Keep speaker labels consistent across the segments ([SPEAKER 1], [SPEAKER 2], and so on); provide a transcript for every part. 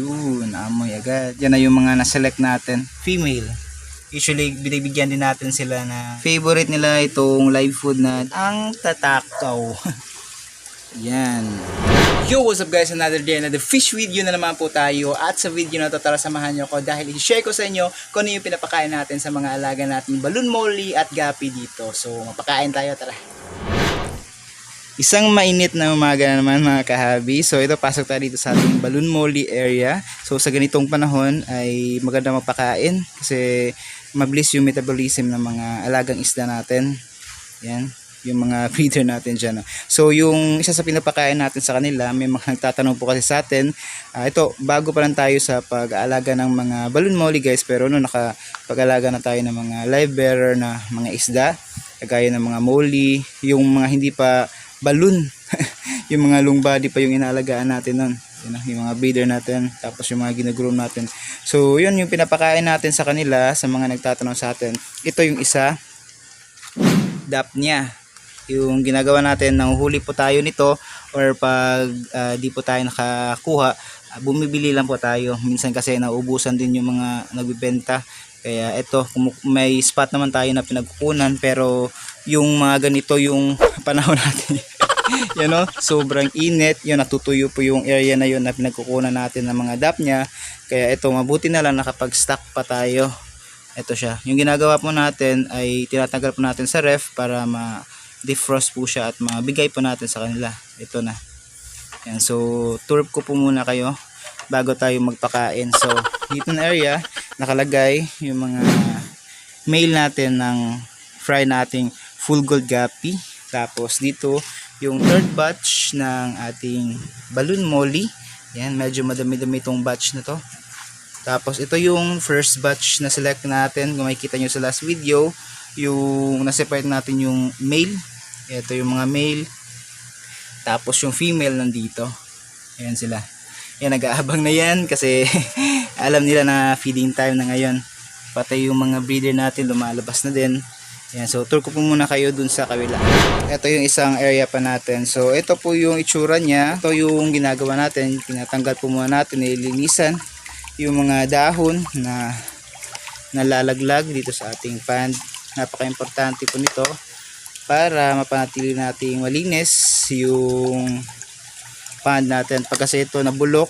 [SPEAKER 1] Ayun, amoy agad. Yan na yung mga na-select natin. Female. Usually, binibigyan din natin sila na favorite nila itong live food na ang tatakaw. Yan. Yo, what's up guys? Another day, another fish video na naman po tayo. At sa video na to, tara samahan nyo ko dahil i-share ko sa inyo kung ano yung pinapakain natin sa mga alaga nating balloon molly at gapi dito. So, mapakain tayo, tara. Isang mainit na umaga na naman mga kahabi. So ito pasok tayo dito sa ating balloon molly area. So sa ganitong panahon ay maganda magpakain kasi mabilis yung metabolism ng mga alagang isda natin. Yan, yung mga breeder natin dyan. So yung isa sa pinapakain natin sa kanila, may mga nagtatanong po kasi sa atin. ah, ito, bago pa lang tayo sa pag-aalaga ng mga balloon molly guys, pero no, nakapag-alaga na tayo ng mga live bearer na mga isda, kagaya ng mga molly, yung mga hindi pa balloon. yung mga long body pa yung inaalagaan natin nun. Yun, yung mga breeder natin, tapos yung mga ginagroom natin. So, yun yung pinapakain natin sa kanila, sa mga nagtatanong sa atin. Ito yung isa, dap niya. Yung ginagawa natin, nanguhuli po tayo nito, or pag ah, di po tayo nakakuha, bumibili lang po tayo. Minsan kasi naubusan din yung mga nagbibenta. Kaya ito, may spot naman tayo na pinagkukunan, pero yung mga ganito yung panahon natin. Yan o, sobrang init, yun natutuyo po yung area na yun na pinagkukunan natin ng mga dap niya. Kaya ito, mabuti na lang nakapag-stock pa tayo. Ito siya. Yung ginagawa po natin ay tinatanggal po natin sa ref para ma-defrost po siya at mabigay po natin sa kanila. Ito na. Yan, so tour ko po muna kayo bago tayo magpakain. So dito na area nakalagay yung mga mail natin ng fry nating full gold gapi. Tapos dito yung third batch ng ating balloon molly. Yan, medyo madami-dami itong batch na to. Tapos ito yung first batch na select natin. Kung makikita nyo sa last video, yung na-separate natin yung male. Ito yung mga male. Tapos yung female nandito. Ayan sila. Yan, nag-aabang na yan kasi alam nila na feeding time na ngayon. Pati yung mga breeder natin lumalabas na din. Yan, so tour ko po muna kayo dun sa kabila. Ito yung isang area pa natin. So ito po yung itsura niya. Ito yung ginagawa natin. Tinatanggal po muna natin, nililinisan yung mga dahon na nalalaglag dito sa ating pond. Napaka-importante po nito para mapanatili nating malinis yung pond natin. Pag kasi ito nabulok,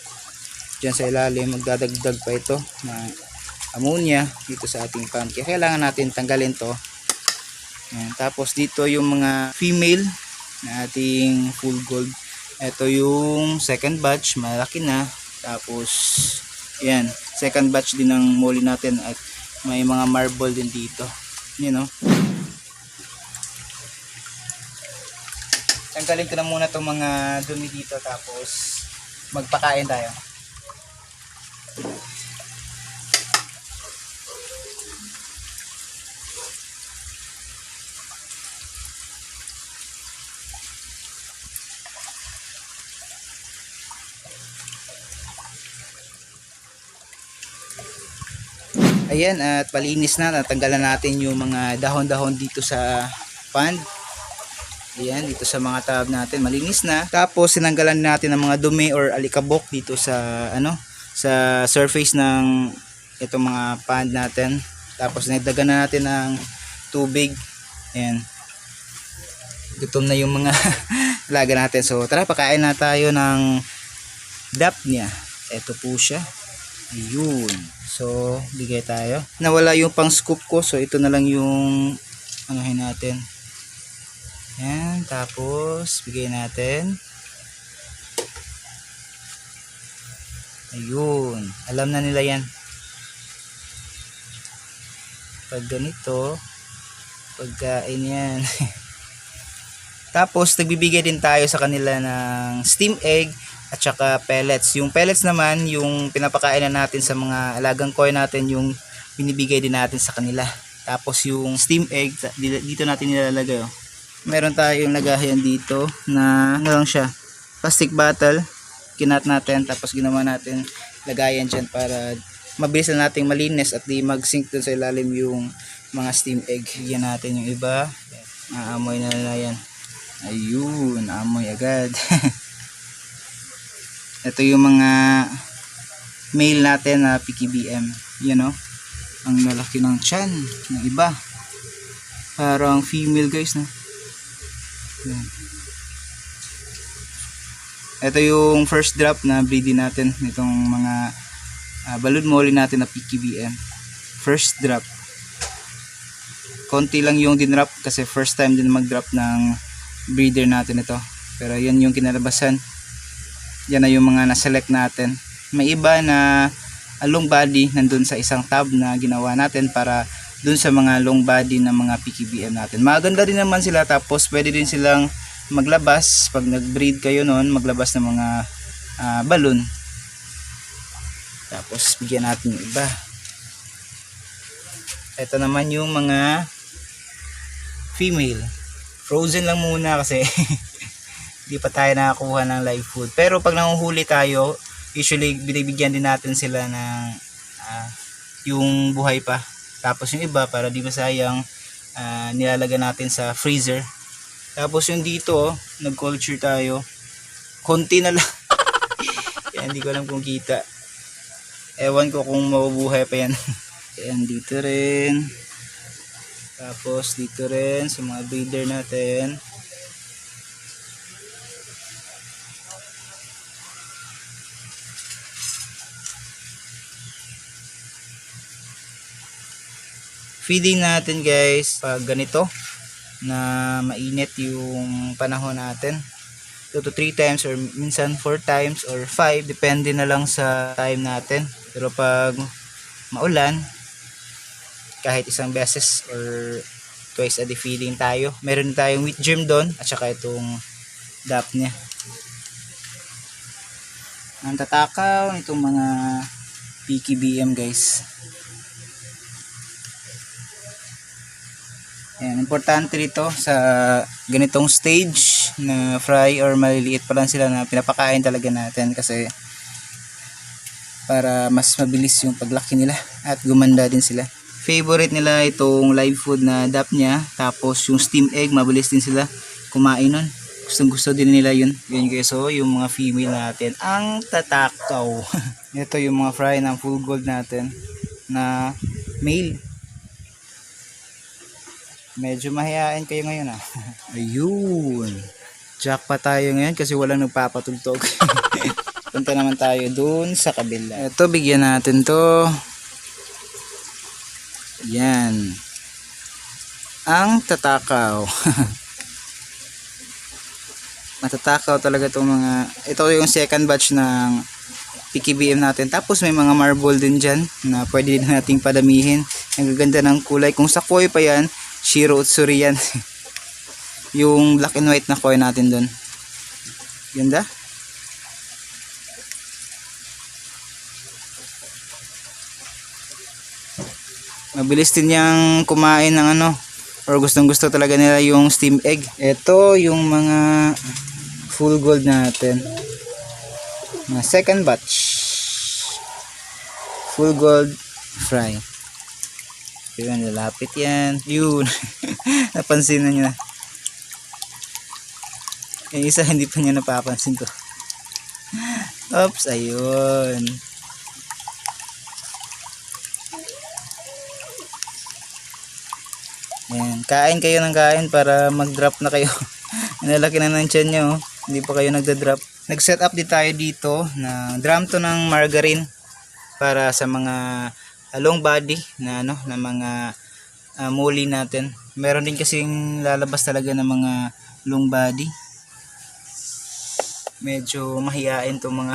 [SPEAKER 1] dyan sa ilalim, magdadagdag pa ito na ammonia dito sa ating pond. Kaya kailangan natin tanggalin to. Yan. Tapos dito yung mga female na ating full gold. Ito yung second batch, malaki na. Tapos, yan, second batch din ng molly natin at may mga marble din dito. You know. Tanggalin ko na muna itong mga dumi dito tapos magpakain tayo. Ayan, at palinis na. Natanggalan natin yung mga dahon-dahon dito sa pond. Ayan, dito sa mga tab natin. Malinis na. Tapos, sinanggalan natin ng mga dumi or alikabok dito sa, ano, sa surface ng itong mga pond natin. Tapos, nagdagan na natin ng tubig. Ayan. Gutom na yung mga laga natin. So, tara, pakain na tayo ng dap niya. Ito po siya. Ayun. So, bigay tayo. Nawala yung pang scoop ko. So, ito na lang yung anuhin natin. Yan. Tapos, bigay natin. Ayun. Alam na nila yan. Pag ganito, pagkain yan. Tapos, nagbibigay din tayo sa kanila ng steam egg at saka pellets. Yung pellets naman, yung pinapakain na natin sa mga alagang koi natin, yung binibigay din natin sa kanila. Tapos yung steam egg, di- dito natin nilalagay. Oh. Meron tayong lagayan dito na ano lang siya, plastic bottle. Kinat natin, tapos ginawa natin lagayan dyan para mabilis na nating malinis at di mag-sink sa ilalim yung mga steam egg. Yan natin yung iba. Aamoy na nila yan. Ayun, amoy agad. ito yung mga male natin na PKBM. Yan o. Ang lalaki ng chan ng iba. Parang female guys no. Yan. Ito yung first drop na breeding natin nitong mga uh, balloon molly natin na PKBM. First drop. Konti lang yung dinrop kasi first time din mag-drop ng breeder natin ito. Pero yan yung kinalabasan. Yan na yung mga na-select natin. May iba na long body nandun sa isang tab na ginawa natin para dun sa mga long body ng mga PKBM natin. Maganda din naman sila tapos pwede din silang maglabas pag nag-breed kayo noon maglabas ng mga ah, balloon. Tapos bigyan natin yung iba. Ito naman yung mga female. Frozen lang muna kasi hindi pa tayo nakakuha ng live food. Pero pag nanguhuli tayo, usually binibigyan din natin sila ng ah, yung buhay pa. Tapos yung iba para di masayang ah, nilalagay natin sa freezer. Tapos yung dito, nag-culture tayo. Konti na lang. Kaya hindi ko alam kung kita. Ewan ko kung mabubuhay pa yan. Ayan dito rin. Tapos dito rin sa mga breeder natin. Feeding natin guys pag ganito na mainit yung panahon natin. 2 to 3 times or minsan 4 times or 5 depende na lang sa time natin. Pero pag maulan kahit isang beses or twice a day feeding tayo. Meron tayong wheat germ doon at saka itong dap niya. Ang tatakaw nitong mga PKBM guys. Ayan, importante dito sa ganitong stage na fry or maliliit pa lang sila na pinapakain talaga natin kasi para mas mabilis yung paglaki nila at gumanda din sila. Favorite nila itong live food na dap niya tapos yung steam egg mabilis din sila kumain nun. Gustong gusto din nila yun. Yun guys, so yung mga female natin ang tatakaw. Ito yung mga fry ng full gold natin na male. Medyo mahihain kayo ngayon ah. Ayun. Jackpot tayo ngayon kasi walang nagpapatugtog. Punta naman tayo dun sa kabila. Ito, bigyan natin to. Yan. Ang tatakaw. Matatakaw talaga itong mga... Ito yung second batch ng PKBM natin. Tapos may mga marble din dyan na pwede din nating padamihin. Ang gaganda ng kulay. Kung sa koi pa yan, Shiro Utsuri yan. yung black and white na koi natin doon. Ganda. Mabilis din niyang kumain ng ano or gustong gusto talaga nila yung steam egg. Ito yung mga full gold natin. Mga second batch. Full gold fry. Yun, lalapit yan. Yun. Napansin na niya. Yung isa hindi pa niya napapansin to. Oops, ayun. Ayan, kain kayo ng kain para mag-drop na kayo. Nalaki na ng tiyan nyo, oh. hindi pa kayo nagda-drop. Nag-set up din tayo dito na drum to ng margarine para sa mga ah, long body na ano na mga uh, muli natin. Meron din kasing lalabas talaga ng mga long body. Medyo mahiyain tong mga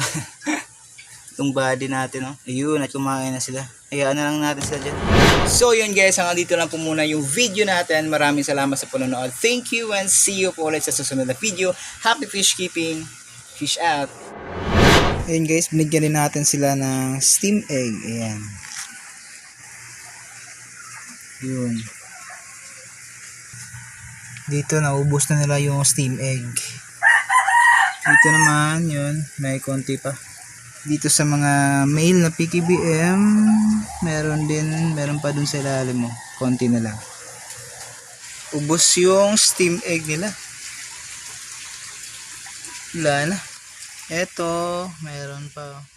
[SPEAKER 1] itong body natin, no? Ayun, at kumain na sila. Hayaan na lang natin sila dyan. So, yun guys, hanggang dito lang po muna yung video natin. Maraming salamat sa panonood. Thank you and see you po ulit sa susunod na video. Happy fish keeping. Fish out. Ayun guys, binigyan din natin sila ng steam egg. Ayan. Yun. Dito, naubos na nila yung steam egg. Dito naman, yun, may konti pa. Dito sa mga male na PKBM, meron din, meron pa dun sa ilalim mo. Konti na lang. Ubos yung steam egg nila. Wala na. Eto, meron pa. oh.